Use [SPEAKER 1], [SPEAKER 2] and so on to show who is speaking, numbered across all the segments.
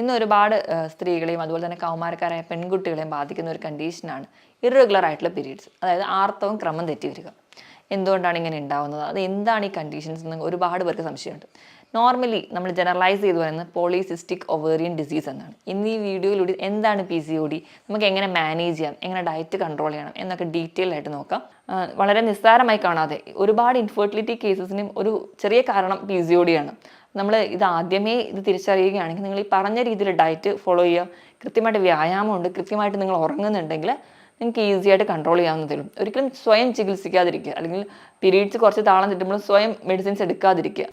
[SPEAKER 1] ഇന്ന് ഒരുപാട് സ്ത്രീകളെയും അതുപോലെ തന്നെ കൗമാരക്കാരായ പെൺകുട്ടികളെയും ബാധിക്കുന്ന ഒരു കണ്ടീഷനാണ് ഇറഗുലർ ആയിട്ടുള്ള പീരീഡ്സ് അതായത് ആർത്തവം ക്രമം തെറ്റി വരിക എന്തുകൊണ്ടാണ് ഇങ്ങനെ ഉണ്ടാവുന്നത്? അത് എന്താണ് ഈ കണ്ടീഷൻസ് എന്ന് ഒരുപാട് പേർക്ക് സംശയമുണ്ട്. നോർമലി നമ്മൾ ജനറലൈസ് ചെയ്തു പറയുന്നത് പോളിസിസ്റ്റിക് ഒവേറിയൻ ഡിസീസ് എന്നാണ്. ഇന്ന് ഈ വീഡിയോയിലൂടെ എന്താണ് പി സി ഒ ഡി നമുക്ക് എങ്ങനെ മാനേജ് ചെയ്യാം? എങ്ങനെ ഡയറ്റ് കൺട്രോൾ ചെയ്യണം? എന്നൊക്കെ ഡീറ്റെയിൽ ആയിട്ട് നോക്കാം. വളരെ നിസ്സാരമായി കാണാതെ ഒരുപാട് ഇൻഫെർട്ടിലിറ്റി കേസസിനും ഒരു ചെറിയ കാരണം പി സി ഒ ഡി ആണ്. നമ്മൾ ഇത് ആദ്യമേ ഇത് തിരിച്ചറിയുകയാണെങ്കിൽ നിങ്ങൾ ഈ പറഞ്ഞ രീതിയിൽ ഡയറ്റ് ഫോളോ ചെയ്യുക. കൃത്യമായിട്ട് വ്യായാമമുണ്ട്. കൃത്യമായിട്ട് നിങ്ങൾ ഉറങ്ങുന്നുണ്ടെങ്കിൽ നിങ്ങൾക്ക് ഈസിയായിട്ട് കൺട്രോൾ ചെയ്യാവുന്നതേ ഉള്ളൂ. ഒരിക്കലും സ്വയം ചികിത്സിക്കാതിരിക്കുക. അല്ലെങ്കിൽ പീരീഡ്സ് കുറച്ച് താളം തെറ്റുമ്പോൾ സ്വയം മെഡിസിൻസ് എടുക്കാതിരിക്കുക.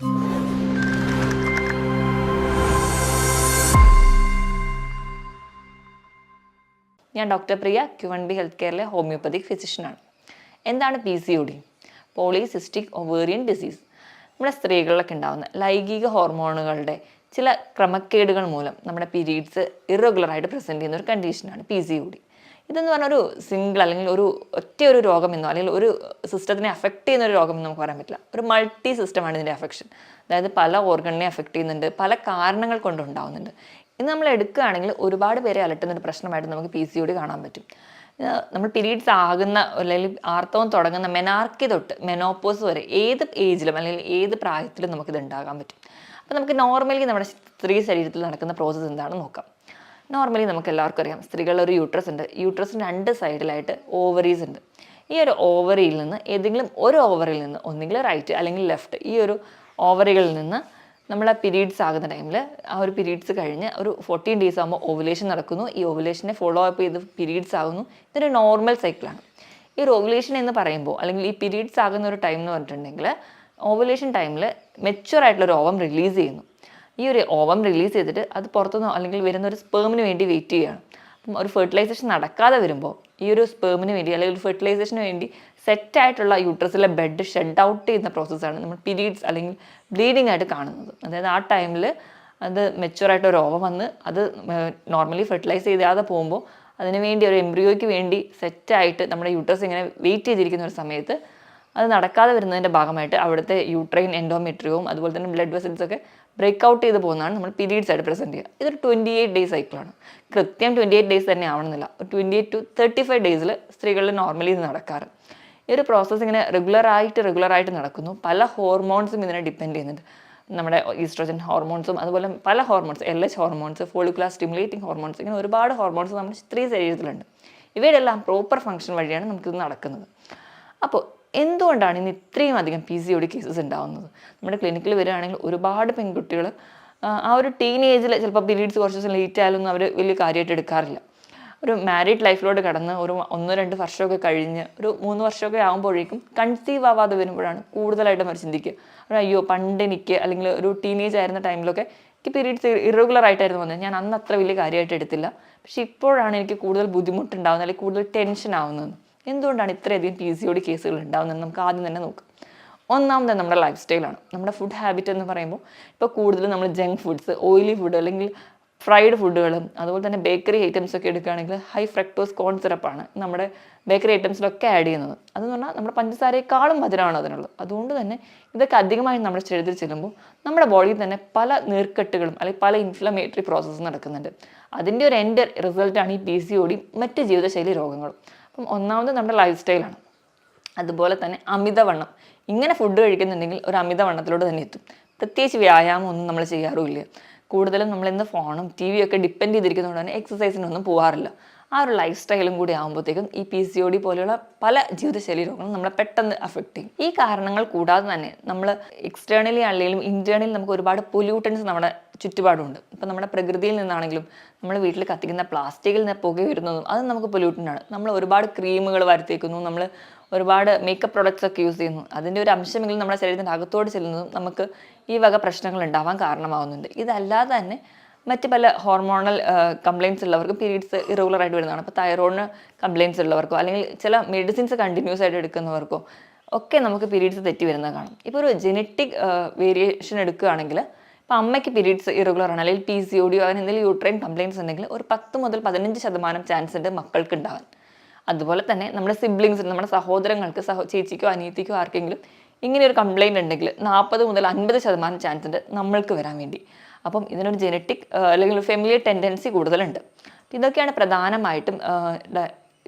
[SPEAKER 1] ഞാൻ doctor Priya Q one B health കെയറിലെ homeopathic ഫിസിഷ്യനാണ് എന്താണ് P C O D polycystic ovarian disease നമ്മുടെ സ്ത്രീകളിലൊക്കെ ഉണ്ടാകുന്ന ലൈംഗിക ഹോർമോണുകളുടെ ചില ക്രമക്കേടുകൾ മൂലം നമ്മുടെ പീരീഡ്സ് ഇറഗുലറായിട്ട് പ്രസന്റ് ചെയ്യുന്ന ഒരു കണ്ടീഷനാണ് പി സി ഡി ഇതെന്ന് പറഞ്ഞാൽ ഒരു സിംഗിൾ അല്ലെങ്കിൽ ഒരു ഒറ്റ ഒരു രോഗമെന്നോ അല്ലെങ്കിൽ ഒരു സിസ്റ്റത്തിനെ അഫക്റ്റ് ചെയ്യുന്ന ഒരു രോഗമെന്ന് നമുക്ക് പറയാൻ പറ്റില്ല. ഒരു മൾട്ടി സിസ്റ്റമാണ് ഇതിന്റെ അഫക്ഷൻ അതായത് പല ഓർഗണിനെ അഫക്റ്റ് ചെയ്യുന്നുണ്ട് പല കാരണങ്ങൾ കൊണ്ടുണ്ടാവുന്നുണ്ട് ഇന്ന് നമ്മൾ എടുക്കുകയാണെങ്കിൽ ഒരുപാട് പേരെ അലട്ടുന്ന ഒരു പ്രശ്നമായിട്ട് നമുക്ക് പി സി ഒ കാണാൻ പറ്റും. നമ്മൾ പീരീഡ്സ് ആകുന്ന അല്ലെങ്കിൽ ആർത്തവം തുടങ്ങുന്ന മെനാർക്കി തൊട്ട് മെനോപ്പോസ് വരെ ഏത് ഏജിലും അല്ലെങ്കിൽ ഏത് പ്രായത്തിലും നമുക്കിത് ഉണ്ടാകാൻ പറ്റും. അപ്പോൾ നമുക്ക് നോർമലി നമ്മുടെ സ്ത്രീ ശരീരത്തിൽ നടക്കുന്ന പ്രോസസ്സ് എന്താണെന്ന് നോക്കാം. നോർമലി നമുക്ക് എല്ലാവർക്കും അറിയാം സ്ത്രീകളുടെ ഒരു യൂട്രസ് ഉണ്ട്. യൂട്രസിന് രണ്ട് സൈഡിലായിട്ട് ഓവറീസ് ഉണ്ട്. ഈ ഒരു ഓവറിയിൽ നിന്ന് ഏതെങ്കിലും ഒരു ഓവറിൽ നിന്ന് ഒന്നുകിൽ റൈറ്റ് അല്ലെങ്കിൽ ലെഫ്റ്റ് ഈ ഒരു ഓവറികളിൽ നിന്ന് നമ്മളെ പീരീഡ്സ് ആകുന്ന ടൈമിൽ ആ ഒരു പീരീഡ്സ് കഴിഞ്ഞ് ഒരു ഫോർട്ടീൻ ഡേയ്സ് ആകുമ്പോൾ ഓവുലേഷൻ നടക്കുന്നു. ഈ ഓവുലേഷനെ ഫോളോ അപ്പ് ചെയ്ത് പീരീഡ്സ് ആകുന്നു. ഇതൊരു നോർമൽ സൈക്കിളാണ് ഈ ഒരു ഓവുലേഷൻ എന്ന് പറയുമ്പോൾ അല്ലെങ്കിൽ ഈ പീരീഡ്സ് ആകുന്ന ഒരു ടൈം എന്ന് പറഞ്ഞിട്ടുണ്ടെങ്കിൽ ഓവുലേഷൻ ടൈമിൽ മെച്യൂർ ആയിട്ടുള്ള ഒരു ഓവം റിലീസ് ചെയ്യുന്നു. ഈ ഒരു ഓവം റിലീസ് ചെയ്തിട്ട് അത് പുറത്തുനിന്ന് അല്ലെങ്കിൽ വരുന്ന ഒരു സ്പേമിന് വേണ്ടി വെയിറ്റ് ചെയ്യുകയാണ്. അപ്പം ഒരു ഫെർട്ടിലൈസേഷൻ നടക്കാതെ വരുമ്പോൾ ഈ ഒരു സ്പേമിന് വേണ്ടി അല്ലെങ്കിൽ ഫെർട്ടിലൈസേഷന് വേണ്ടി സെറ്റ് ആയിട്ടുള്ള യൂട്രസിലെ ബെഡ് ഷെഡ് ഔട്ട് ചെയ്യുന്ന പ്രോസസ്സാണ് നമ്മൾ പീരീഡ്സ് അല്ലെങ്കിൽ ബ്ലീഡിംഗ് ആയിട്ട് കാണുന്നത്. അതായത് ആ ടൈമിൽ അത് മെച്ചുവറായിട്ട് ഒരു ഓവ വന്ന് അത് നോർമലി ഫെർട്ടിലൈസ് ചെയ്യാതെ പോകുമ്പോൾ അതിന് വേണ്ടി ഒരു എംബ്രിയോയ്ക്ക് വേണ്ടി സെറ്റായിട്ട് നമ്മുടെ യൂട്രസ് ഇങ്ങനെ വെയിറ്റ് ചെയ്തിരിക്കുന്ന ഒരു സമയത്ത് അത് നടക്കാതെ വരുന്നതിന്റെ ഭാഗമായിട്ട് അവിടുത്തെ യൂട്രൈൻ എൻഡോമെട്രിയവും അതുപോലെ തന്നെ ബ്ലഡ് വെസൽസൊക്കെ ബ്രേക്ക് ഔട്ട് ചെയ്ത് പോകുന്നതാണ് നമ്മൾ പീരീഡ്സ് ആയിട്ട് പ്രസന്റ് ചെയ്യുക. ഇതൊരു ട്വന്റി എയ്റ്റ് ഡേയ്സ് സൈക്കിളാണ് കൃത്യം ട്വന്റി എയ്റ്റ് ഡേയ്സ് തന്നെ ആവണമെന്നില്ല. Twenty eight to thirty five ഡേയ്സിൽ സ്ത്രീകളിൽ നോർമലി ഇത് നടക്കാറ്. ഈ ഒരു പ്രോസസ്സ് ഇങ്ങനെ റെഗുലറായിട്ട് റെഗുലറായിട്ട് നടക്കുന്നു. പല ഹോർമോൺസും ഇതിനെ ഡിപ്പെൻഡ് ചെയ്യുന്നുണ്ട്. നമ്മുടെ ഈസ്ട്രോജൻ ഹോർമോൺസും അതുപോലെ പല hormones L H hormones follicular stimulating hormones ഇങ്ങനെ ഒരുപാട് ഹോർമോൺസ് നമ്മുടെ സ്ത്രീ ശരീരത്തിലുണ്ട്. ഇവയുടെ എല്ലാം പ്രോപ്പർ ഫംഗ്ഷൻ വഴിയാണ് നമുക്കിത് നടക്കുന്നത്. അപ്പോൾ എന്തുകൊണ്ടാണ് ഇന്ന് ഇത്രയും അധികം P C O D cases ഉണ്ടാകുന്നത് നമ്മുടെ ക്ലിനിക്കിൽ വരികയാണെങ്കിൽ ഒരുപാട് പെൺകുട്ടികൾ ആ ഒരു ടീനേജിൽ ചിലപ്പോൾ പീരീഡ്സ് കുറച്ച് ദിവസം ലേറ്റ് ആയാലൊന്നും അവർ വലിയ കാര്യമായിട്ട് എടുക്കാറില്ല. ഒരു മാരീഡ് ലൈഫിലോട്ട് കടന്ന് ഒരു ഒന്നോ രണ്ട് വർഷമൊക്കെ കഴിഞ്ഞ് ഒരു മൂന്ന് വർഷമൊക്കെ ആകുമ്പോഴേക്കും കൺസീവ് ആവാതെ വരുമ്പോഴാണ് കൂടുതലായിട്ടും അവർ ചിന്തിക്കുക. അയ്യോ പണ്ട് എനിക്ക് അല്ലെങ്കിൽ ഒരു ടീനേജ് ആയിരുന്ന ടൈമിലൊക്കെ എനിക്ക് പീരീഡ്സ് ഇറഗുലർ ആയിട്ടായിരുന്നു വന്നത്. ഞാൻ അന്ന് അത്ര വലിയ കാര്യമായിട്ട് എടുത്തില്ല. പക്ഷെ ഇപ്പോഴാണ് എനിക്ക് കൂടുതൽ ബുദ്ധിമുട്ടുണ്ടാകുന്നത് അല്ലെങ്കിൽ കൂടുതൽ ടെൻഷൻ ആവുന്നത്. എന്തുകൊണ്ടാണ് ഇത്രയധികം പി സി ഒ ഡി കേസുകൾ ഉണ്ടാകുന്നത് നമുക്ക് ആദ്യം തന്നെ നോക്കാം. ഒന്നാമത് നമ്മുടെ ലൈഫ് സ്റ്റൈലാണ് നമ്മുടെ ഫുഡ് ഹാബിറ്റ് എന്ന് പറയുമ്പോൾ ഇപ്പോൾ കൂടുതലും നമ്മൾ ജങ്ക് ഫുഡ്സ് ഓയിലി ഫുഡ് അല്ലെങ്കിൽ ഫ്രൈഡ് ഫുഡുകളും അതുപോലെ തന്നെ ബേക്കറി ഐറ്റംസ് ഒക്കെ എടുക്കുകയാണെങ്കിൽ ഹൈ ഫ്രക്ടോസ് കോൺ സിറപ്പാണ് നമ്മുടെ ബേക്കറി ഐറ്റംസിലൊക്കെ ആഡ് ചെയ്യുന്നത്. അതെന്ന് പറഞ്ഞാൽ നമ്മുടെ പഞ്ചസാരയെക്കാളും മധുരമാണ് അതിനുള്ളത്. അതുകൊണ്ട് തന്നെ ഇതൊക്കെ അധികമായി നമ്മുടെ ശരീരത്തിൽ ചെല്ലുമ്പോൾ നമ്മുടെ ബോഡിയിൽ തന്നെ പല നീർക്കെട്ടുകളും അല്ലെങ്കിൽ പല ഇൻഫ്ലമേറ്ററി പ്രോസസ്സ് നടക്കുന്നുണ്ട്. അതിന്റെ ഒരു എന്റെ റിസൾട്ടാണ് ഈ പി സി ഒടി മറ്റ് ജീവിതശൈലി രോഗങ്ങളും. അപ്പം ഒന്നാമത് നമ്മുടെ ലൈഫ് സ്റ്റൈലാണ് അതുപോലെ തന്നെ അമിതവണ്ണം. ഇങ്ങനെ ഫുഡ് കഴിക്കുന്നുണ്ടെങ്കിൽ ഒരു അമിതവണ്ണത്തിലൂടെ തന്നെ എത്തും. പ്രത്യേകിച്ച് വ്യായാമം ഒന്നും നമ്മൾ ചെയ്യാറുമില്ല. കൂടുതലും നമ്മൾ ഇന്ന് ഫോണും ടി വിയും ഒക്കെ ഡിപ്പെൻഡ് ചെയ്തിരിക്കുന്നതുകൊണ്ട് തന്നെ എക്സസൈസിനൊന്നും പോകാറില്ല ആ ഒരു ലൈഫ് സ്റ്റൈലും കൂടി ആകുമ്പോഴത്തേക്കും ഈ പി സി ഒ ഡി പോലെയുള്ള പല ജീവിതശൈലി രോഗങ്ങളും നമ്മളെ പെട്ടെന്ന് അഫക്റ്റ് ചെയ്യും. ഈ കാരണങ്ങൾ കൂടാതെ തന്നെ നമ്മൾ എക്സ്റ്റേണലി ആണെങ്കിലും ഇന്റേണലി നമുക്ക് ഒരുപാട് പൊല്യൂട്ടൻസ് നമ്മുടെ ചുറ്റുപാടുണ്ട്. ഇപ്പം നമ്മുടെ പ്രകൃതിയിൽ നിന്നാണെങ്കിലും നമ്മൾ വീട്ടിൽ കത്തിക്കുന്ന പ്ലാസ്റ്റിക്കിൽ നിന്ന് പുക വരുന്നതും അത് നമുക്ക് പൊല്യൂട്ടന്റ് ആണ്. നമ്മൾ ഒരുപാട് ക്രീമുകൾ വരുത്തേക്കുന്നു നമ്മൾ ഒരുപാട് മേക്കപ്പ് പ്രൊഡക്ട്സ് ഒക്കെ യൂസ് ചെയ്യുന്നു. അതിന്റെ ഒരു അംശമെങ്കിലും നമ്മുടെ ശരീരത്തിന്റെ അകത്തോട് ചെല്ലുന്നതും നമുക്ക് ഈ വക പ്രശ്നങ്ങൾ ഉണ്ടാവാൻ കാരണമാവുന്നുണ്ട്. ഇതല്ലാതെ തന്നെ മറ്റ് പല ഹോർമോണൽ കംപ്ലയിൻസ് ഉള്ളവർക്ക് പീരീഡ്സ് ഇറഗുലർ ആയിട്ട് വരുന്നതാണ്. അപ്പോൾ തൈറോയിഡിന് കംപ്ലയിൻസ് ഉള്ളവർക്കോ അല്ലെങ്കിൽ ചില മെഡിസിൻസ് കണ്ടിന്യൂസ് ആയിട്ട് എടുക്കുന്നവർക്കോ ഒക്കെ നമുക്ക് പീരീഡ്സ് തെറ്റി വരുന്നത് കാണും. ഇപ്പോൾ ഒരു ജനറ്റിക് വേരിയേഷൻ എടുക്കുകയാണെങ്കിൽ ഇപ്പോൾ അമ്മയ്ക്ക് പീരീഡ്സ് ഇറഗുലർ ആണ്. അല്ലെങ്കിൽ പി സി ഒ അങ്ങനെ എന്തെങ്കിലും യൂട്രൈൻ കംപ്ലയിൻസ് ഉണ്ടെങ്കിൽ ഒരു പത്ത് മുതൽ പതിനഞ്ച് ശതമാനം ചാൻസ് ഉണ്ട് മക്കൾക്ക് ഉണ്ടാവാൻ. അതുപോലെ തന്നെ നമ്മുടെ സിബ്ലിങ്സ് നമ്മുടെ സഹോദരങ്ങൾക്ക് സഹോ ചേച്ചിക്കോ അനിയത്തിക്കോ ആർക്കെങ്കിലും ഇങ്ങനെ ഒരു കംപ്ലൈന്റ് ഉണ്ടെങ്കിൽ നാൽപ്പത് മുതൽ അൻപത് ശതമാനം ചാൻസ് ഉണ്ട് നമ്മൾക്ക് വരാൻ വേണ്ടി. അപ്പം ഇതിനൊരു ജനറ്റിക് അല്ലെങ്കിൽ ഫെമിലിയർ ടെൻഡൻസി കൂടുതലുണ്ട്. ഇതൊക്കെയാണ് പ്രധാനമായിട്ടും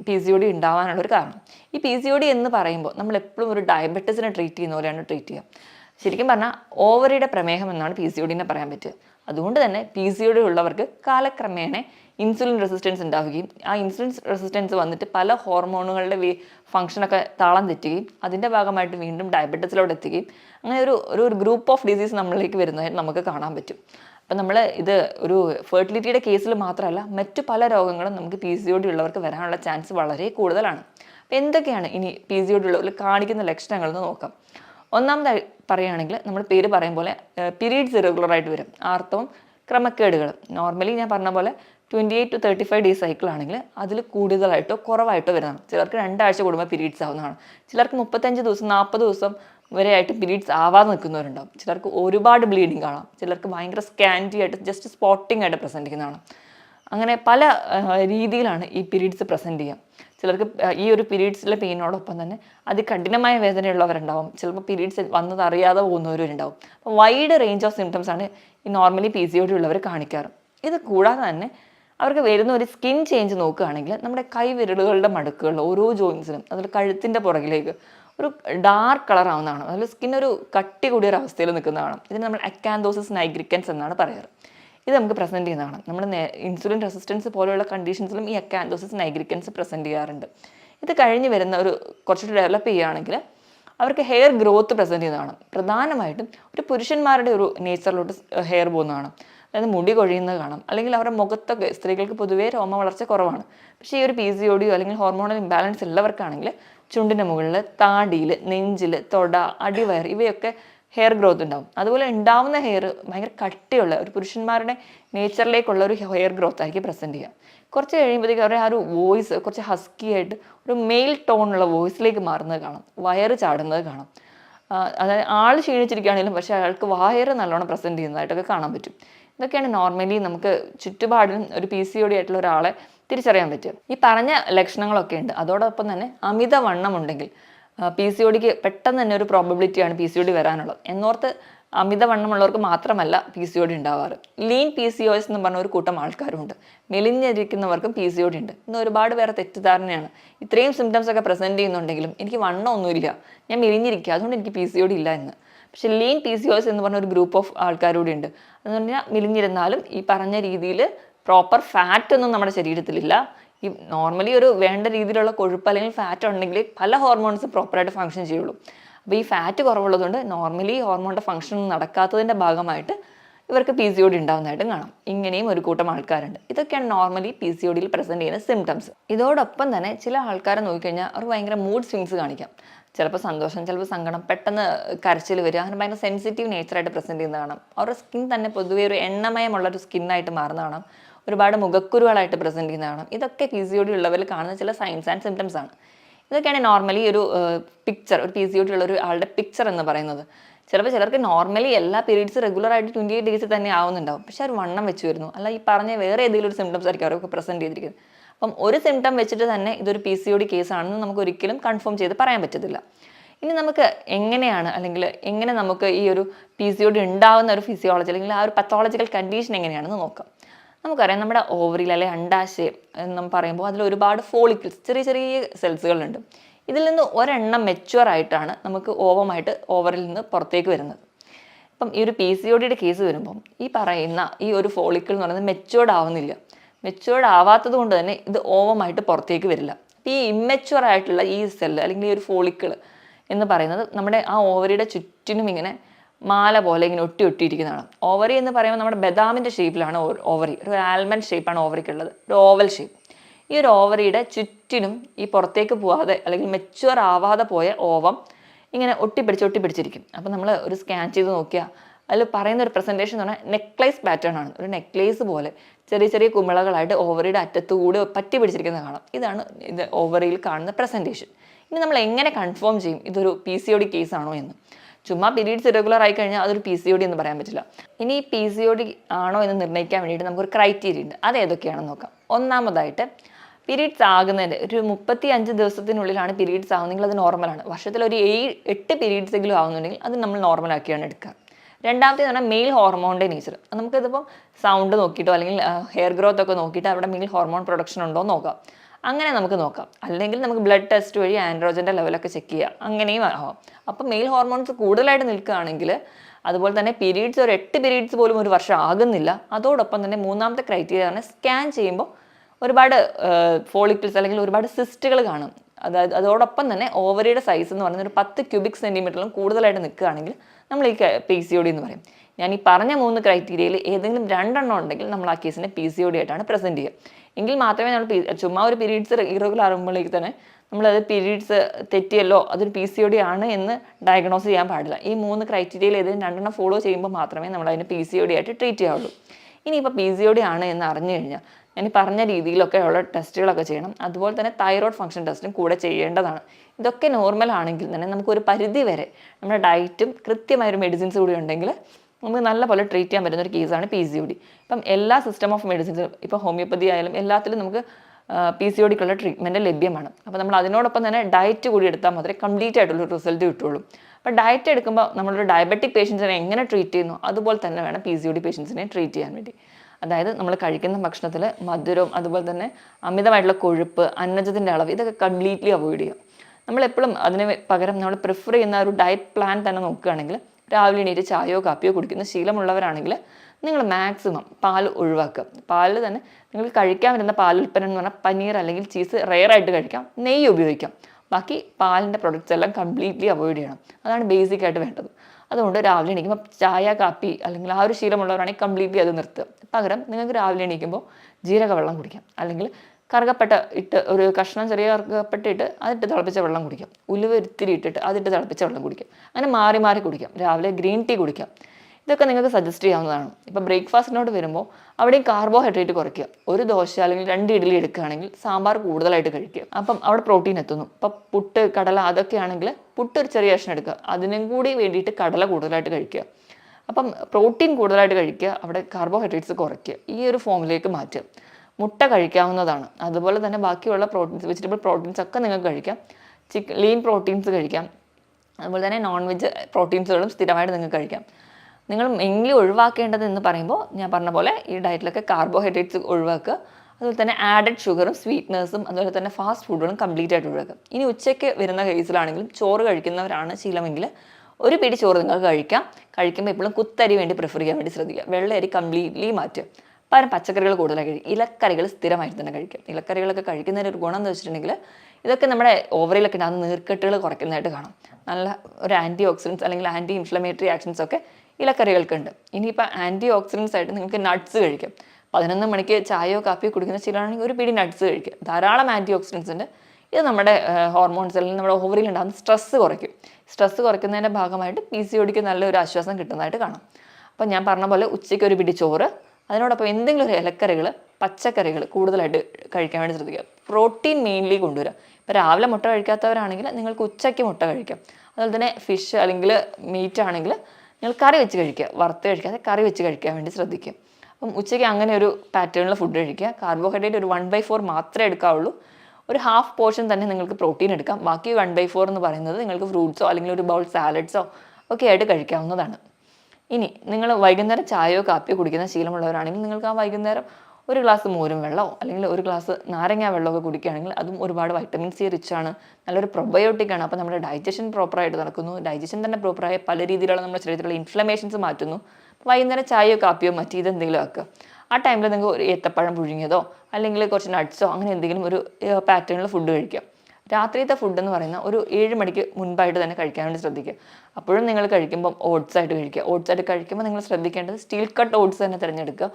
[SPEAKER 1] പി സി ഒ ഡി ഉണ്ടാവാനുള്ളൊരു കാരണം. ഈ പി സി ഒ ഡി എന്ന് പറയുമ്പോൾ നമ്മൾ എപ്പോഴും ഒരു ഡയബറ്റീസിനെ ട്രീറ്റ് ചെയ്യുന്ന പോലെയാണ് ട്രീറ്റ് ചെയ്യുക. ശരിക്കും പറഞ്ഞാൽ ഓവറിയുടെ പ്രമേഹം എന്നാണ് പി സി ഒ ഡിനെ പറയാൻ പറ്റുക. അതുകൊണ്ട് തന്നെ പി സി ഒ ഡി ഉള്ളവർക്ക് കാലക്രമേണ ഇൻസുലിൻ റെസിസ്റ്റൻസ് ഉണ്ടാവുകയും ആ ഇൻസുലിൻ റെസിസ്റ്റൻസ് വന്നിട്ട് പല ഹോർമോണുകളുടെ വേ ഫംഗ്ഷനൊക്കെ താളം തെറ്റുകയും അതിന്റെ ഭാഗമായിട്ട് വീണ്ടും ഡയബറ്റീസിലോട്ട് എത്തുകയും അങ്ങനെ ഒരു ഒരു ഗ്രൂപ്പ് ഓഫ് ഡിസീസ് നമ്മളിലേക്ക് വരുന്നതായിട്ട് നമുക്ക് കാണാൻ പറ്റും. അപ്പം നമ്മൾ ഇത് ഒരു ഫെർട്ടിലിറ്റിയുടെ കേസിൽ മാത്രമല്ല മറ്റു പല രോഗങ്ങളും നമുക്ക് പി സി ഒ ഉള്ളവർക്ക് വരാനുള്ള ചാൻസ് വളരെ കൂടുതലാണ്. അപ്പം എന്തൊക്കെയാണ് ഇനി പി സി ഒ ഉള്ളവർ കാണിക്കുന്ന ലക്ഷണങ്ങൾ എന്ന് നോക്കാം. ഒന്നാമതായി പറയുകയാണെങ്കിൽ നമ്മൾ പേര് പറയും പോലെ പീരീഡ്സ് ഇറഗുലർ ആയിട്ട് വരും. ആർത്തവും ക്രമക്കേടുകൾ. നോർമലി ഞാൻ പറഞ്ഞ പോലെ twenty eight to thirty five days cycle ആണെങ്കിൽ അതിൽ കൂടുതലായിട്ടോ കുറവായിട്ടോ വരുന്നതാണ്. ചിലർക്ക് രണ്ടാഴ്ച കൂടുമ്പോൾ പീരീഡ്സ് ആവുന്നതാണ്. ചിലർക്ക് മുപ്പത്തഞ്ച് ദിവസം നാൽപ്പത് ദിവസം വരെ ആയിട്ട് പീരീഡ്സ് ആവാതെ നിൽക്കുന്നവരുണ്ടാവും. ചിലർക്ക് ഒരുപാട് ബ്ലീഡിങ് കാണാം. ചിലർക്ക് ഭയങ്കര സ്കാന്റി ആയിട്ട് ജസ്റ്റ് സ്പോട്ടിംഗ് ആയിട്ട് പ്രസന്റ് ചെയ്യുന്നതാണ്. അങ്ങനെ പല രീതിയിലാണ് ഈ പീരീഡ്സ് പ്രസന്റ് ചെയ്യുക. ചിലർക്ക് ഈ ഒരു പീരീഡ്സിലെ പെയിനോടൊപ്പം തന്നെ അതികഠിനമായ വേദനയുള്ളവരുണ്ടാവും. ചിലപ്പോൾ പീരീഡ്സ് വന്നത് അറിയാതെ പോകുന്നവരുണ്ടാവും. അപ്പോൾ വൈഡ് റേഞ്ച് ഓഫ് സിംറ്റംസ് ആണ് ഈ നോർമലി പി സി ഉള്ളവർ കാണിക്കാറ്. ഇത് കൂടാതെ തന്നെ അവർക്ക് വരുന്ന ഒരു സ്കിൻ ചേഞ്ച് നോക്കുകയാണെങ്കിൽ നമ്മുടെ കൈവിരലുകളുടെ മടുക്കുകൾ ഓരോ ജോയിൻസിനും അതിൽ കഴുത്തിന്റെ പുറകിലേക്ക് ഒരു ഡാർക്ക് കളർ ആവുന്നതാണ്. അതിൽ സ്കിൻ ഒരു കട്ടി കൂടിയ ഒരു അവസ്ഥയിൽ നിൽക്കുന്നതാണ് ഇതിന് നമ്മൾ അക്കാന്തോസിസ് നൈഗ്രിക്കൻസ് എന്നാണ് പറയാറ്. ഇത് നമുക്ക് പ്രസന്റ് ചെയ്യുന്നതാണ്. നമ്മുടെ ഇൻസുലിൻ റെസിസ്റ്റൻസ് പോലെയുള്ള കണ്ടീഷൻസിലും ഈ അക്കാന്തോസിസ് നൈഗ്രിക്കൻസ് പ്രസന്റ് ചെയ്യാറുണ്ട്. ഇത് കഴിഞ്ഞ് വരുന്ന ഒരു കുറച്ചുകൂടി ഡെവലപ്പ് ചെയ്യുകയാണെങ്കിൽ അവർക്ക് ഹെയർ ഗ്രോത്ത് പ്രസന്റ് ചെയ്യുന്നതാണ്. പ്രധാനമായിട്ടും ഒരു പുരുഷന്മാരുടെ ഒരു നേച്ചറിലോട്ട് ഹെയർ പോകുന്നതാണ്. അതായത് മുടി കൊഴിയുന്നത് കാണാം. അല്ലെങ്കിൽ അവരുടെ മുഖത്തൊക്കെ സ്ത്രീകൾക്ക് പൊതുവേ രോമ വളർച്ച കുറവാണ്. പക്ഷേ ഈ ഒരു പി സി ഒടിയോ അല്ലെങ്കിൽ ഹോർമോണൽ ഇംബാലൻസ് ഉള്ളവർക്കാണെങ്കിൽ ചുണ്ടിന്റെ മുകളിൽ താടിയിൽ നെഞ്ചിൽ തൊട അടിവയർ ഇവയൊക്കെ ഹെയർ ഗ്രോത്ത് ഉണ്ടാവും. അതുപോലെ ഉണ്ടാവുന്ന ഹെയർ ഭയങ്കര കട്ടിയുള്ള ഒരു പുരുഷന്മാരുടെ നേച്ചറിലേക്കുള്ള ഒരു ഹെയർ ഗ്രോത്ത് ആയിരിക്കും പ്രസന്റ് ചെയ്യുക. കുറച്ച് കഴിയുമ്പോഴത്തേക്ക് അവരുടെ ആ ഒരു വോയിസ് കുറച്ച് ഹസ്കി ആയിട്ട് ഒരു മെയിൽ ടോണുള്ള വോയിസിലേക്ക് മാറുന്നത് കാണാം. വയറ് ചാടുന്നത് കാണാം. അതായത് ആൾ ക്ഷീണിച്ചിരിക്കുകയാണെങ്കിലും പക്ഷേ അയാൾക്ക് വയറ് നല്ലോണം പ്രസന്റ് ചെയ്യുന്നതായിട്ടൊക്കെ കാണാൻ പറ്റും. ഇതൊക്കെയാണ് നോർമലി നമുക്ക് ചുറ്റുപാടിലും ഒരു പി സി ഒ ഡി ആയിട്ടുള്ള ഒരാളെ തിരിച്ചറിയാൻ പറ്റും ഈ പറഞ്ഞ ലക്ഷണങ്ങളൊക്കെ ഉണ്ട്. അതോടൊപ്പം തന്നെ അമിതവണ്ണം ഉണ്ടെങ്കിൽ പി സി ഒ ഡിക്ക് പെട്ടെന്ന് തന്നെ ഒരു പ്രോബബിലിറ്റിയാണ് പി സി ഒ ഡി വരാനുള്ളത്. എന്നോർത്ത് അമിതവണ്ണമുള്ളവർക്ക് മാത്രമല്ല P C O D ഉണ്ടാവാറ്. Lean P C O S എന്ന് പറഞ്ഞ ഒരു കൂട്ടം ആൾക്കാരുണ്ട്. മെലിഞ്ഞിരിക്കുന്നവർക്കും പി സി ഒ ഡി ഉണ്ട്. ഇന്ന് ഒരുപാട് പേരെ തെറ്റിദ്ധാരണയാണ്. ഇത്രയും സിംറ്റംസ് ഒക്കെ പ്രസന്റ് ചെയ്യുന്നുണ്ടെങ്കിലും എനിക്ക് വണ്ണമൊന്നുമില്ല. ഞാൻ മെലിഞ്ഞിരിക്കുക. അതുകൊണ്ട് എനിക്ക് പി സി ഒ ഡി ഇല്ല എന്ന്. പക്ഷെ ലീൻ ടി സി ഓസ് എന്ന് പറഞ്ഞ ഒരു ഗ്രൂപ്പ് ഓഫ് ആൾക്കാരൂടെ ഉണ്ട് എന്ന് പറഞ്ഞാൽ മെലിഞ്ഞിരുന്നാലും ഈ പറഞ്ഞ രീതിയിൽ പ്രോപ്പർ ഫാറ്റ് ഒന്നും നമ്മുടെ ശരീരത്തിലില്ല. ഈ നോർമലി ഒരു വേണ്ട രീതിയിലുള്ള കൊഴുപ്പ് അല്ലെങ്കിൽ ഫാറ്റ് ഉണ്ടെങ്കിൽ പല ഹോർമോൺസും പ്രോപ്പറായിട്ട് ഫങ്ഷൻ ചെയ്യുള്ളൂ. അപ്പോൾ ഈ ഫാറ്റ് കുറവുള്ളതുകൊണ്ട് നോർമലി ഹോർമോണിന്റെ ഫങ്ഷൻ നടക്കാത്തതിന്റെ ഭാഗമായിട്ട് ഇവർക്ക് പി സി ഒ ഡി ഉണ്ടാവുന്നതായിട്ടും കാണാം. ഇങ്ങനെയും ഒരു കൂട്ടം ആൾക്കാരുണ്ട്. ഇതൊക്കെയാണ് normally P C O present ചെയ്യുന്ന സിംറ്റംസ് ഇതോടൊപ്പം തന്നെ ചില ആൾക്കാരെ നോക്കിക്കഴിഞ്ഞാൽ അവർ ഭയങ്കര മൂഡ് സ്വിങ്സ് കാണിക്കാം. ചിലപ്പോൾ സന്തോഷം ചിലപ്പോൾ സങ്കടം പെട്ടെന്ന് കരച്ചിൽ വരിക അങ്ങനെ ഭയങ്കര സെൻസിറ്റീവ് നേച്ചറായിട്ട് പ്രസന്റ് ചെയ്യുന്നത് കാണാം. അവരുടെ സ്കിൻ തന്നെ പൊതുവേ ഒരു എണ്ണമയമുള്ള ഒരു സ്കിന്നായിട്ട് മാറുന്ന കാണാം. ഒരുപാട് മുഖക്കുരുകളായിട്ട് പ്രസന്റ് ചെയ്യുന്ന കാണാം. ഇതൊക്കെ പി സി ഒ ഡി ഉള്ളവരിൽ കാണുന്ന ചില സൈൻസ് ആൻഡ് സിംറ്റംസ് ആണ്. ഇതൊക്കെയാണ് നോർമലി ഒരു പിക്ചർ ഒരു പി സി ഒ ഡി ഉള്ള ഒരു ആളുടെ പിക്ചർ എന്ന് പറയുന്നത്. ചിലപ്പോൾ ചിലർക്ക് നോർമലി എല്ലാ പീരീഡ്സ് റെഗുലർ ആയിട്ട് ട്വന്റി എയ്റ്റ് ഡേയ്സ് തന്നെ ആവുന്നുണ്ടാവും. പക്ഷേ അവർ വണ്ണം വെച്ച് വരുന്നു. അല്ല ഈ പറഞ്ഞ വേറെ ഏതെങ്കിലും ഒരു സിംറ്റംസ് ആയിരിക്കും അവരൊക്കെ പ്രസന്റ് ചെയ്തിരിക്കുന്നത്. അപ്പം ഒരു സിംറ്റം വെച്ചിട്ട് തന്നെ ഇതൊരു പി സി ഒ ഡി കേസാണെന്ന് നമുക്ക് ഒരിക്കലും കൺഫേം ചെയ്ത് പറയാൻ പറ്റത്തില്ല. ഇനി നമുക്ക് എങ്ങനെയാണ് അല്ലെങ്കിൽ എങ്ങനെ നമുക്ക് ഈ ഒരു പി സി ഒ ഡി ഉണ്ടാകുന്ന ഒരു ഫിസിയോളജി അല്ലെങ്കിൽ ആ ഒരു പത്തോളജിക്കൽ കണ്ടീഷൻ എങ്ങനെയാണെന്ന് നോക്കാം. നമുക്കറിയാം നമ്മുടെ ഓവറിൽ അല്ലെ അണ്ടാശയം എന്ന് പറയുമ്പോൾ അതിൽ ഒരുപാട് ഫോളിക്കിൾസ് ചെറിയ ചെറിയ സെൽസുകളുണ്ട് ഇതിൽ നിന്ന് ഒരെണ്ണം മെച്യൂർ ആയിട്ടാണ് നമുക്ക് ഓവമായിട്ട് ഓവറിൽ നിന്ന് പുറത്തേക്ക് വരുന്നത്. ഇപ്പം ഈ ഒരു പി സി ഒ ഡിയുടെ കേസ് വരുമ്പം ഈ പറയുന്ന ഈ ഒരു ഫോളിക്കിൾ എന്ന് പറയുന്നത് മെച്യൂർഡ് ആവുന്നില്ല. മെച്ചുവേർഡ് ആവാത്തത് കൊണ്ട് തന്നെ ഇത് ഓവമായിട്ട് പുറത്തേക്ക് വരില്ല. ഈ ഇമ്മച്യൂർ ആയിട്ടുള്ള ഈ സെല്ല് അല്ലെങ്കിൽ ഈ ഒരു ഫോളിക്കിൾ എന്ന് പറയുന്നത് നമ്മുടെ ആ ഓവറിയുടെ ചുറ്റിനും ഇങ്ങനെ മാല പോലെ ഇങ്ങനെ ഒട്ടി ഒട്ടിയിരിക്കുന്നതാണ്. ഓവറി എന്ന് പറയുമ്പോൾ നമ്മുടെ ബദാമിന്റെ ഷേപ്പിലാണ് ഓവറി ഒരു ആൽമണ്ട് ഷേപ്പാണ് ഓവറിക്കുള്ളത് ഒരു ഓവൽ ഷേപ്പ് ഈ ഒരു ഓവറിയുടെ ചുറ്റിനും ഈ പുറത്തേക്ക് പോവാതെ അല്ലെങ്കിൽ മെച്ചുവർ ആവാതെ പോയ ഓവം ഇങ്ങനെ ഒട്ടിപ്പിടിച്ച് ഒട്ടിപ്പിടിച്ചിരിക്കും. അപ്പോൾ നമ്മൾ ഒരു സ്കാൻ ചെയ്ത് നോക്കിയാൽ അതിൽ പറയുന്ന ഒരു പ്രസന്റേഷൻ എന്ന് പറഞ്ഞാൽ നെക്ലേസ് പാറ്റേൺ ആണ്. ഒരു നെക്ലേസ് പോലെ ചെറിയ ചെറിയ കുമിളകളായിട്ട് ഓവറിയുടെ അറ്റത്തുകൂടെ പറ്റി പിടിച്ചിരിക്കുന്നത് കാണാം. ഇതാണ് ഇത് ഓവറിയിൽ കാണുന്ന പ്രസന്റേഷൻ ഇനി നമ്മൾ എങ്ങനെ കൺഫേം ചെയ്യും ഇതൊരു പി സി ഒ ഡി കേസാണോ എന്ന്? ചുമ്മാ പീരീഡ്സ് ഇറഗുലർ ആയി കഴിഞ്ഞാൽ അതൊരു പി സി ഒ ഡി എന്ന് പറയാൻ പറ്റില്ല. ഇനി പി സി ഒ ഡി ആണോ എന്ന് നിർണയിക്കാൻ വേണ്ടിയിട്ട് നമുക്കൊരു ക്രൈറ്റീരിയ ഉണ്ട്. അത് ഏതൊക്കെയാണെന്ന് നോക്കാം. ഒന്നാമതായിട്ട് പീരീഡ്സ് ആകുന്നതിന്റെ ഒരു മുപ്പത്തി അഞ്ച് ദിവസത്തിനുള്ളിലാണ് പീരീഡ്സ് ആകുന്നതെങ്കിൽ അത് നോർമലാണ് വർഷത്തിൽ ഒരു ഏഴ് എട്ട് പീരീഡ്സ് എങ്കിലും ആവുന്നുണ്ടെങ്കിൽ അത് നമ്മൾ നോർമലാക്കിയാണ് എടുക്കുക. രണ്ടാമത്തേന്ന് പറഞ്ഞാൽ മെയിൽ ഹോർമോണിന്റെ നേച്ചർ നമുക്കിതിപ്പോൾ സൗണ്ട് നോക്കിയിട്ടോ അല്ലെങ്കിൽ ഹെയർ ഗ്രോത്ത് ഒക്കെ നോക്കിയിട്ട് അവിടെ മെയിൽ ഹോർമോൺ പ്രൊഡക്ഷൻ ഉണ്ടോ നോക്കാം. അങ്ങനെ നമുക്ക് നോക്കാം. അല്ലെങ്കിൽ നമുക്ക് ബ്ലഡ് ടെസ്റ്റ് വഴി ആൻഡ്രോജന്റെ ലെവലൊക്കെ ചെക്ക് ചെയ്യാം. അങ്ങനെയും ആവാം. അപ്പം മെയിൽ ഹോർമോൺസ് കൂടുതലായിട്ട് നിൽക്കുകയാണെങ്കിൽ അതുപോലെ തന്നെ പീരീഡ്സ് ഒരു എട്ട് പീരീഡ്സ് പോലും ഒരു വർഷം ആകുന്നില്ല. അതോടൊപ്പം തന്നെ മൂന്നാമത്തെ ക്രൈറ്റീരിയ ആണ് സ്കാൻ ചെയ്യുമ്പോൾ ഒരുപാട് ഫോളിക്കിൾസ് അല്ലെങ്കിൽ ഒരുപാട് സിസ്റ്റുകൾ കാണും. അതായത് അതോടൊപ്പം തന്നെ ഓവറിയുടെ സൈസ് എന്ന് പറയുന്നത് ഒരു പത്ത് ക്യൂബിക് സെന്റിമീറ്ററിലും കൂടുതലായിട്ട് നിൽക്കുകയാണെങ്കിൽ നമ്മൾ ഈ പി സി ഒ ഡി എന്ന് പറയും. ഞാൻ ഈ പറഞ്ഞ മൂന്ന് ക്രൈറ്റീരിയയിൽ ഏതെങ്കിലും രണ്ടെണ്ണം ഉണ്ടെങ്കിൽ നമ്മൾ ആ കേസിനെ പി സി ഒ ഡി ആയിട്ടാണ് പ്രസന്റ് ചെയ്യുക. എങ്കിൽ മാത്രമേ നമ്മൾ ചുമ്മാ ഒരു പീരീഡ്സ് ഇറഗുലർ ആകുമ്പോഴേക്ക് തന്നെ നമ്മളത് പീരീഡ്സ് തെറ്റിയല്ലോ അതൊരു പി സി ഒ ഡി ആണ് എന്ന് ഡയഗ്നോസ് ചെയ്യാൻ പാടില്ല. ഈ മൂന്ന് ക്രൈറ്റീരിയയിൽ ഏതെങ്കിലും രണ്ടെണ്ണം ഫോളോ ചെയ്യുമ്പോൾ മാത്രമേ നമ്മൾ അതിനെ പി സി ഒ ഡി ആയിട്ട് ട്രീറ്റ് ചെയ്യാവുള്ളൂ. ഇനിയിപ്പോൾ പി സി ഒ ഡി ആണ് എന്ന് അറിഞ്ഞു കഴിഞ്ഞാൽ ഞാൻ പറഞ്ഞ രീതിയിലൊക്കെ ഉള്ള ടെസ്റ്റുകളൊക്കെ ചെയ്യണം. അതുപോലെ തന്നെ തൈറോയ്ഡ് ഫംഗ്ഷൻ ടെസ്റ്റും കൂടെ ചെയ്യേണ്ടതാണ്. ഇതൊക്കെ നോർമൽ ആണെങ്കിൽ തന്നെ നമുക്കൊരു പരിധി വരെ നമ്മുടെ ഡയറ്റും കൃത്യമായ ഒരു മെഡിസിൻസ് കൂടി ഉണ്ടെങ്കിൽ നമുക്ക് നല്ലപോലെ ട്രീറ്റ് ചെയ്യാൻ പറ്റുന്ന ഒരു കേസാണ് പി സി ഒ ഡി ഇപ്പം എല്ലാ സിസ്റ്റം ഓഫ് മെഡിസിൻസ് ഇപ്പോൾ ഹോമിയോപ്പതി ആയാലും എല്ലാത്തിലും നമുക്ക് പി സി ഒ ഡിക്കുള്ള ട്രീറ്റ്മെന്റ് ലഭ്യമാണ്. അപ്പോൾ നമ്മൾ അതിനോടൊപ്പം തന്നെ ഡയറ്റ് കൂടി എടുത്താൽ മാത്രമേ കംപ്ലീറ്റ് ആയിട്ടുള്ള റിസൾട്ട് കിട്ടുള്ളൂ അപ്പോൾ ഡയറ്റ് എടുക്കുമ്പോൾ നമ്മളൊരു ഡയബറ്റിക് പേഷ്യൻസിനെ എങ്ങനെ ട്രീറ്റ് ചെയ്യുന്നു? അതുപോലെ തന്നെ വേണം പി സി ഒ ഡി പേഷ്യൻസിനെ ട്രീറ്റ് ചെയ്യാൻ വേണ്ടി. അതായത് നമ്മൾ കഴിക്കുന്ന ഭക്ഷണത്തിൽ മധുരവും അതുപോലെ തന്നെ അമിതമായിട്ടുള്ള കൊഴുപ്പ് അന്നജത്തിന്റെ അളവ് ഇതൊക്കെ കംപ്ലീറ്റ്ലി അവോയ്ഡ് ചെയ്യുക. നമ്മളെപ്പോഴും അതിന് പകരം നമ്മൾ പ്രിഫർ ചെയ്യുന്ന ഒരു ഡയറ്റ് പ്ലാൻ തന്നെ നോക്കുകയാണെങ്കിൽ രാവിലെ എണീറ്റ് ചായയോ കാപ്പിയോ കുടിക്കുന്ന ശീലമുള്ളവരാണെങ്കിൽ നിങ്ങൾ മാക്സിമം പാൽ ഒഴിവാക്കുക. പാലിൽ തന്നെ നിങ്ങൾ കഴിക്കാൻ വരുന്ന പാൽ ഉൽപ്പന്നം എന്ന് പറഞ്ഞാൽ പനീർ അല്ലെങ്കിൽ ചീസ് റെയറായിട്ട് കഴിക്കാം. നെയ്യ് ഉപയോഗിക്കാം. ബാക്കി പാലിന്റെ പ്രൊഡക്ട്സ് എല്ലാം കംപ്ലീറ്റ്ലി അവോയ്ഡ് ചെയ്യണം. അതാണ് ബേസിക്കായിട്ട് വേണ്ടത്. അതുകൊണ്ട് രാവിലെ എണീക്കുമ്പോൾ ചായ കാപ്പി അല്ലെങ്കിൽ ആ ഒരു ശീലമുള്ളവരാണെങ്കിൽ കംപ്ലീറ്റ്ലി അത് നിർത്തുക. പകരം നിങ്ങൾക്ക് രാവിലെ എണീക്കുമ്പോൾ ജീരക വെള്ളം കുടിക്കാം. അല്ലെങ്കിൽ കറുകപ്പെട്ട ഇട്ട് ഒരു കഷ്ണം ചെറിയ കറുകപ്പെട്ട ഇട്ട് അതിട്ട് തിളപ്പിച്ച വെള്ളം കുടിക്കാം. ഉലുവ ഇത്തിരി ഇട്ടിട്ട് അതിട്ട് തിളപ്പിച്ച വെള്ളം കുടിക്കാം. അങ്ങനെ മാറി മാറി കുടിക്കാം. രാവിലെ ഗ്രീൻ ടീ കുടിക്കാം. ഇതൊക്കെ നിങ്ങൾക്ക് സജസ്റ്റ് ചെയ്യാവുന്നതാണ്. ഇപ്പോൾ ബ്രേക്ക്ഫാസ്റ്റിനോട് വരുമ്പോൾ അവിടെയും കാർബോഹൈഡ്രേറ്റ് കുറയ്ക്കുക. ഒരു ദോശ അല്ലെങ്കിൽ രണ്ട് ഇഡ്ഡലി എടുക്കുകയാണെങ്കിൽ സാമ്പാർ കൂടുതലായിട്ട് കഴിക്കുക. അപ്പം അവിടെ പ്രോട്ടീൻ എത്തുന്നു. ഇപ്പം പുട്ട് കടല അതൊക്കെ ആണെങ്കിൽ പുട്ട് ഒരു ചെറിയ കഷ്ണം എടുക്കുക. അതിനും കൂടി വേണ്ടിയിട്ട് കടല കൂടുതലായിട്ട് കഴിക്കുക. അപ്പം പ്രോട്ടീൻ കൂടുതലായിട്ട് കഴിക്കുക അവിടെ കാർബോഹൈഡ്രേറ്റ്സ് കുറയ്ക്കുക. ഈ ഒരു ഫോമിലേക്ക് മാറ്റുക. മുട്ട കഴിക്കാവുന്നതാണ്. അതുപോലെ തന്നെ ബാക്കിയുള്ള പ്രോട്ടീൻസ് വെജിറ്റബിൾ പ്രോട്ടീൻസ് ഒക്കെ നിങ്ങൾക്ക് കഴിക്കാം. ചിക്കൻ ലീൻ പ്രോട്ടീൻസ് കഴിക്കാം. അതുപോലെ തന്നെ നോൺ വെജ് പ്രോട്ടീൻസുകളും സ്ഥിരമായിട്ട് നിങ്ങൾക്ക് കഴിക്കാം. നിങ്ങൾ മെയിൻലി ഒഴിവാക്കേണ്ടത് എന്ന് പറയുമ്പോൾ ഞാൻ പറഞ്ഞ പോലെ ഈ ഡയറ്റിലൊക്കെ കാർബോഹൈഡ്രേറ്റ്സ് ഒഴിവാക്കുക അതുപോലെ തന്നെ ആഡഡ് ഷുഗറും സ്വീറ്റ്നേഴ്സും അതുപോലെ തന്നെ ഫാസ്റ്റ് ഫുഡുകളും കംപ്ലീറ്റ് ആയിട്ട് ഒഴിവാക്കുക. ഇനി ഉച്ചയ്ക്ക് വരുന്ന കേസിലാണെങ്കിലും ചോറ് കഴിക്കുന്നവരാണ് ശീലമെങ്കിൽ ഒരു പിടി ചോറ് നിങ്ങൾക്ക് കഴിക്കാം. കഴിക്കുമ്പോൾ എപ്പോഴും കുത്തരി വേണ്ടി പ്രിഫർ ചെയ്യാൻ വേണ്ടി ശ്രദ്ധിക്കുക. വെള്ളയരി കംപ്ലീറ്റ്ലി മാറ്റുക. പകരം പച്ചക്കറികൾ കൂടുതലായി കഴിക്കും ഇലക്കറികൾ സ്ഥിരമായിട്ട് തന്നെ കഴിക്കും ഇലക്കറികളൊക്കെ കഴിക്കുന്നതിന് ഒരു ഗുണം എന്ന് വെച്ചിട്ടുണ്ടെങ്കിൽ ഇതൊക്കെ നമ്മുടെ ഓവറിലൊക്കെ ഉണ്ടാകുന്ന നീർക്കെട്ടുകൾ കുറയ്ക്കുന്നതായിട്ട് കാണാം. നല്ല ഒരു ആന്റി ഓക്സിഡൻസ് അല്ലെങ്കിൽ ആന്റി ഇൻഫ്ലമേറ്ററി ആക്ഷൻസ് ഒക്കെ ഇലക്കറികൾക്കുണ്ട്. ഇനിയിപ്പോൾ ആന്റി ഓക്സിഡൻസ് ആയിട്ട് നിങ്ങൾക്ക് നട്ട്സ് കഴിക്കാം. പതിനൊന്ന് മണിക്ക് ചായയോ കാപ്പിയോ കുടിക്കുന്ന ശീലമാണെങ്കിൽ ഒരു പിടി നട്ട്സ് കഴിക്കുക ധാരാളം ആന്റി ഓക്സിഡൻസ് ഉണ്ട്. ഇത് നമ്മുടെ ഹോർമോൺസ് അല്ലെങ്കിൽ നമ്മുടെ ഓവറിൽ ഉണ്ടാകുന്ന സ്ട്രെസ്സ് കുറയ്ക്കും. സ്ട്രെസ്സ് കുറയ്ക്കുന്നതിന്റെ ഭാഗമായിട്ട് പി സി ഒടിക്ക് നല്ലൊരു ആശ്വാസം കിട്ടുന്നതായിട്ട് കാണാം. അപ്പോൾ ഞാൻ പറഞ്ഞ പോലെ ഉച്ചയ്ക്ക് ഒരു പിടി ചോറ് അതിനോടൊപ്പം എന്തെങ്കിലും ഒരു ഇലക്കറികൾ പച്ചക്കറികൾ കൂടുതലായിട്ട് കഴിക്കാൻ വേണ്ടി ശ്രദ്ധിക്കുക. പ്രോട്ടീൻ മെയിൻലി കൊണ്ടുവരിക. ഇപ്പോൾ രാവിലെ മുട്ട കഴിക്കാത്തവരാണെങ്കിൽ നിങ്ങൾക്ക് ഉച്ചയ്ക്ക് മുട്ട കഴിക്കാം. അതുപോലെ തന്നെ ഫിഷ് അല്ലെങ്കിൽ മീറ്റ് ആണെങ്കിൽ നിങ്ങൾ കറി വെച്ച് കഴിക്കുക വറുത്ത് കഴിക്കാതെ കറി വെച്ച് കഴിക്കാൻ വേണ്ടി ശ്രദ്ധിക്കുക അപ്പം ഉച്ചയ്ക്ക് അങ്ങനെ ഒരു പാറ്റേണിൽ ഫുഡ് കഴിക്കുക. കാർബോഹൈഡ്രേറ്റ് ഒരു വൺ ബൈ ഫോർ മാത്രമേ എടുക്കാവുള്ളൂ. ഒരു ഹാഫ് പോർഷൻ തന്നെ നിങ്ങൾക്ക് പ്രോട്ടീൻ എടുക്കാം. ബാക്കി വൺ ബൈ ഫോർ എന്ന് പറയുന്നത് നിങ്ങൾക്ക് ഫ്രൂട്ട്സോ അല്ലെങ്കിൽ ഒരു ബൗൾ സാലഡ്സോ ഒക്കെ ആയിട്ട് കഴിക്കാവുന്നതാണ്. ഇനി നിങ്ങൾ വൈകുന്നേരം ചായയോ കാപ്പിയോ കുടിക്കുന്ന ശീലമുള്ളവരാണെങ്കിൽ നിങ്ങൾക്ക് ആ വൈകുന്നേരം ഒരു ഗ്ലാസ് മോരും വെള്ളമോ അല്ലെങ്കിൽ ഒരു ഗ്ലാസ് നാരങ്ങ വെള്ളമൊക്കെ കുടിക്കുകയാണെങ്കിൽ അതും ഒരുപാട് വൈറ്റമിൻ സി റിച്ച് ആണ്. നല്ലൊരു പ്രൊബയോട്ടിക് ആണ്. അപ്പോൾ നമ്മുടെ ഡൈജഷൻ പ്രോപ്പറായിട്ട് നടക്കുന്നു. ഡൈജഷൻ തന്നെ പ്രോപ്പറായ പല രീതിയിലുള്ള നമ്മുടെ ശരീരത്തിലുള്ള ഇൻഫ്ലമേഷൻസ് മാറ്റുന്നു. വൈകുന്നേരം ചായയോ കാപ്പിയോ മറ്റു ഇതെന്തെങ്കിലും ആക്കുക. ആ ടൈമിൽ നിങ്ങൾക്ക് ഒരു ഏത്തപ്പഴം പുഴുങ്ങിയതോ അല്ലെങ്കിൽ കുറച്ച് നട്ട്സോ അങ്ങനെ എന്തെങ്കിലും ഒരു പാറ്റേണിൽ ഫുഡ് കഴിക്കുക. രാത്രിയത്തെ ഫുഡ് എന്ന് പറയുന്ന ഒരു ഏഴ് മണിക്ക് മുൻപായിട്ട് തന്നെ കഴിക്കാൻ വേണ്ടി ശ്രദ്ധിക്കുക. അപ്പോഴും നിങ്ങൾ കഴിക്കുമ്പോൾ ഓട്സ് ആയിട്ട് കഴിക്കുക. ഓട്സ് ആയിട്ട് കഴിക്കുമ്പോൾ നിങ്ങൾ ശ്രദ്ധിക്കേണ്ടത് സ്റ്റീൽ കട്ട് ഓട്സ് തന്നെ തിരഞ്ഞെടുക്കുക.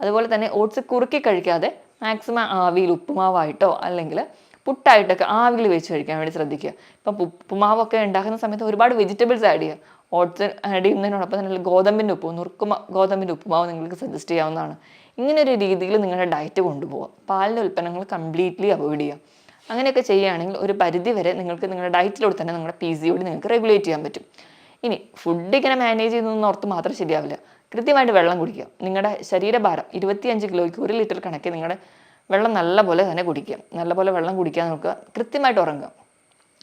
[SPEAKER 1] അതുപോലെ തന്നെ ഓട്സ് കുറുക്കി കഴിക്കാതെ മാക്സിമം ആവിയിൽ ഉപ്പുമാവായിട്ടോ അല്ലെങ്കിൽ പുട്ടായിട്ടൊക്കെ ആവിയിൽ വെച്ച് കഴിക്കാൻ വേണ്ടി ശ്രദ്ധിക്കുക. ഇപ്പം ഉപ്പുമാവൊക്കെ ഉണ്ടാക്കുന്ന സമയത്ത് ഒരുപാട് വെജിറ്റബിൾസ് ആഡ് ചെയ്യുക. ഓട്സ് ആഡ് ചെയ്യുന്നതിനോടൊപ്പം തന്നെ ഗോതമ്പിന്റെ ഉപ്പ് നുറുക്കുമ ഗോതമ്പിന്റെ ഉപ്പുമാവ് നിങ്ങൾക്ക് സജസ്റ്റ് ചെയ്യാവുന്നതാണ്. ഇങ്ങനെ ഒരു രീതിയിൽ നിങ്ങളുടെ ഡയറ്റ് കൊണ്ടുപോകുക പാലിന്റെ ഉൽപ്പന്നങ്ങൾ കംപ്ലീറ്റ്ലി അവോയ്ഡ് ചെയ്യുക. അങ്ങനെയൊക്കെ ചെയ്യുകയാണെങ്കിൽ ഒരു പരിധി വരെ നിങ്ങൾക്ക് നിങ്ങളുടെ ഡയറ്റിലൂടെ തന്നെ നിങ്ങളുടെ പി സി നിങ്ങൾക്ക് റെഗുലേറ്റ് ചെയ്യാൻ പറ്റും. ഇനി ഫുഡ് ഇങ്ങനെ മാനേജ് ചെയ്യുന്നതെന്ന് ഓർത്ത് മാത്രം ശരിയാവില്ല. കൃത്യമായിട്ട് വെള്ളം കുടിക്കുക. നിങ്ങളുടെ ശരീരഭാരം ഇരുപത്തിയഞ്ച് കിലോയ്ക്ക് ഒരു ലിറ്റർ കണക്കിൽ നിങ്ങളുടെ വെള്ളം നല്ലപോലെ തന്നെ കുടിക്കുക. നല്ലപോലെ വെള്ളം കുടിക്കാൻ നോക്കുക. കൃത്യമായിട്ട് ഉറങ്ങുക.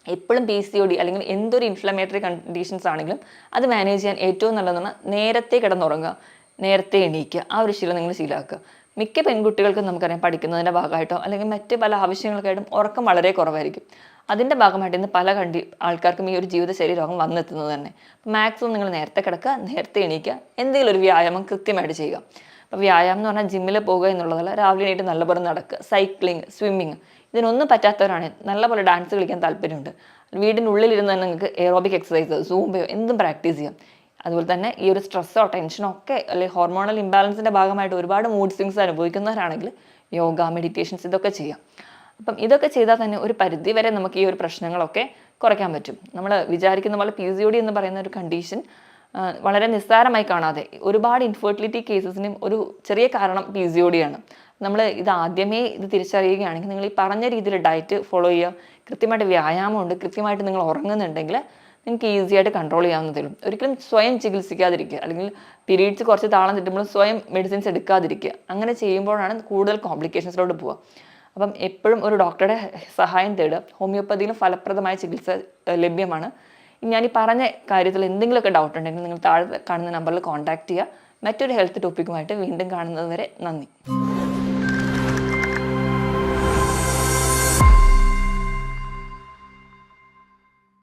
[SPEAKER 1] എപ്പോഴും പി സി ഒ ഡി അല്ലെങ്കിൽ എന്തൊരു ഇൻഫ്ലമേറ്ററി കണ്ടീഷൻസ് ആണെങ്കിലും അത് മാനേജ് ചെയ്യാൻ ഏറ്റവും നല്ലതെന്ന് പറഞ്ഞാൽ നേരത്തെ കിടന്നുറങ്ങുക. നേരത്തെ എണീക്കുക. ആ ഒരു ശീലം നിങ്ങൾ ശീലമാക്കുക മിക്ക പെൺകുട്ടികൾക്കും നമുക്കറിയാം പഠിക്കുന്നതിന്റെ ഭാഗമായിട്ടോ അല്ലെങ്കിൽ മറ്റ് പല ആവശ്യങ്ങൾക്കായിട്ടും ഉറക്കം വളരെ കുറവായിരിക്കും. അതിന്റെ ഭാഗമായിട്ട് ഇന്ന് പല കണ്ടി ആൾക്കാർക്കും ഈ ഒരു ജീവിതശൈലി രോഗം വന്നെത്തുന്നത് തന്നെ. മാക്സിമം നിങ്ങൾ നേരത്തെ കിടക്കുക നേരത്തെ എണീക്കുക എന്തെങ്കിലും ഒരു വ്യായാമം കൃത്യമായിട്ട് ചെയ്യുക. അപ്പോൾ വ്യായാമം എന്ന് പറഞ്ഞാൽ ജിമ്മിൽ പോകുക എന്നുള്ളതല്ല രാവിലെ എണീറ്റ് നല്ലപോലെ നടക്കുക സൈക്ലിംഗ് സ്വിമ്മിങ് ഇതിനൊന്നും പറ്റാത്തവരാണ്. നല്ലപോലെ ഡാൻസ് കളിക്കാൻ താല്പര്യമുണ്ട്. വീടിന്റെ തന്നെ നിങ്ങൾക്ക് എയറോബിക് എക്സസൈസ് സൂമ്പയോ എന്തും പ്രാക്ടീസ് ചെയ്യാം. അതുപോലെ തന്നെ ഈ ഒരു സ്ട്രെസ്സോ ടെൻഷനോ ഒക്കെ അല്ലെങ്കിൽ ഹോർമോണൽ ഇംബാലൻസിന്റെ ഭാഗമായിട്ട് ഒരുപാട് മൂഡ് സ്വിങ്സ് അനുഭവിക്കുന്നവരാണെങ്കിൽ യോഗ മെഡിറ്റേഷൻസ് ഇതൊക്കെ ചെയ്യാം. അപ്പം ഇതൊക്കെ ചെയ്താൽ തന്നെ ഒരു പരിധി വരെ നമുക്ക് ഈ ഒരു പ്രശ്നങ്ങളൊക്കെ കുറയ്ക്കാൻ പറ്റും. നമ്മൾ വിചാരിക്കുന്ന പോലെ പി സി ഒ ഡി എന്ന് പറയുന്ന ഒരു കണ്ടീഷൻ വളരെ നിസ്സാരമായി കാണാതെ ഒരുപാട് ഇൻഫെർട്ടിലിറ്റി കേസസിനും ഒരു ചെറിയ കാരണം പി സി ഒ ഡി ആണ്. നമ്മൾ ഇത് ആദ്യമേ ഇത് തിരിച്ചറിയുകയാണെങ്കിൽ നിങ്ങൾ ഈ പറഞ്ഞ രീതിയിൽ ഡയറ്റ് ഫോളോ ചെയ്യുക. കൃത്യമായിട്ട് വ്യായാമമുണ്ട്. കൃത്യമായിട്ട് നിങ്ങൾ ഉറങ്ങുന്നുണ്ടെങ്കിൽ നിങ്ങൾക്ക് ഈസി ആയിട്ട് കൺട്രോൾ ചെയ്യാവുന്നതേ ഉള്ളൂ. ഒരിക്കലും സ്വയം ചികിത്സിക്കാതിരിക്കുക. അല്ലെങ്കിൽ പീരീഡ്സ് കുറച്ച് താളം തെറ്റുമ്പോൾ സ്വയം മെഡിസിൻസ് എടുക്കാതിരിക്കുക. അങ്ങനെ ചെയ്യുമ്പോഴാണ് കൂടുതൽ കോംപ്ലിക്കേഷൻസിലോട്ട് പോവുക. അപ്പം എപ്പോഴും ഒരു ഡോക്ടറുടെ സഹായം തേടുക. ഹോമിയോപ്പതിയിലും ഫലപ്രദമായ ചികിത്സ ലഭ്യമാണ്. ഞാൻ ഈ പറഞ്ഞ കാര്യത്തിൽ എന്തെങ്കിലുമൊക്കെ ഡൗട്ട് ഉണ്ടെങ്കിൽ നിങ്ങൾ താഴെ കാണുന്ന നമ്പറിൽ കോൺടാക്റ്റ് ചെയ്യുക. മറ്റൊരു ഹെൽത്ത് ടോപ്പിക്കുമായിട്ട് വീണ്ടും കാണുന്നതുവരെ നന്ദി.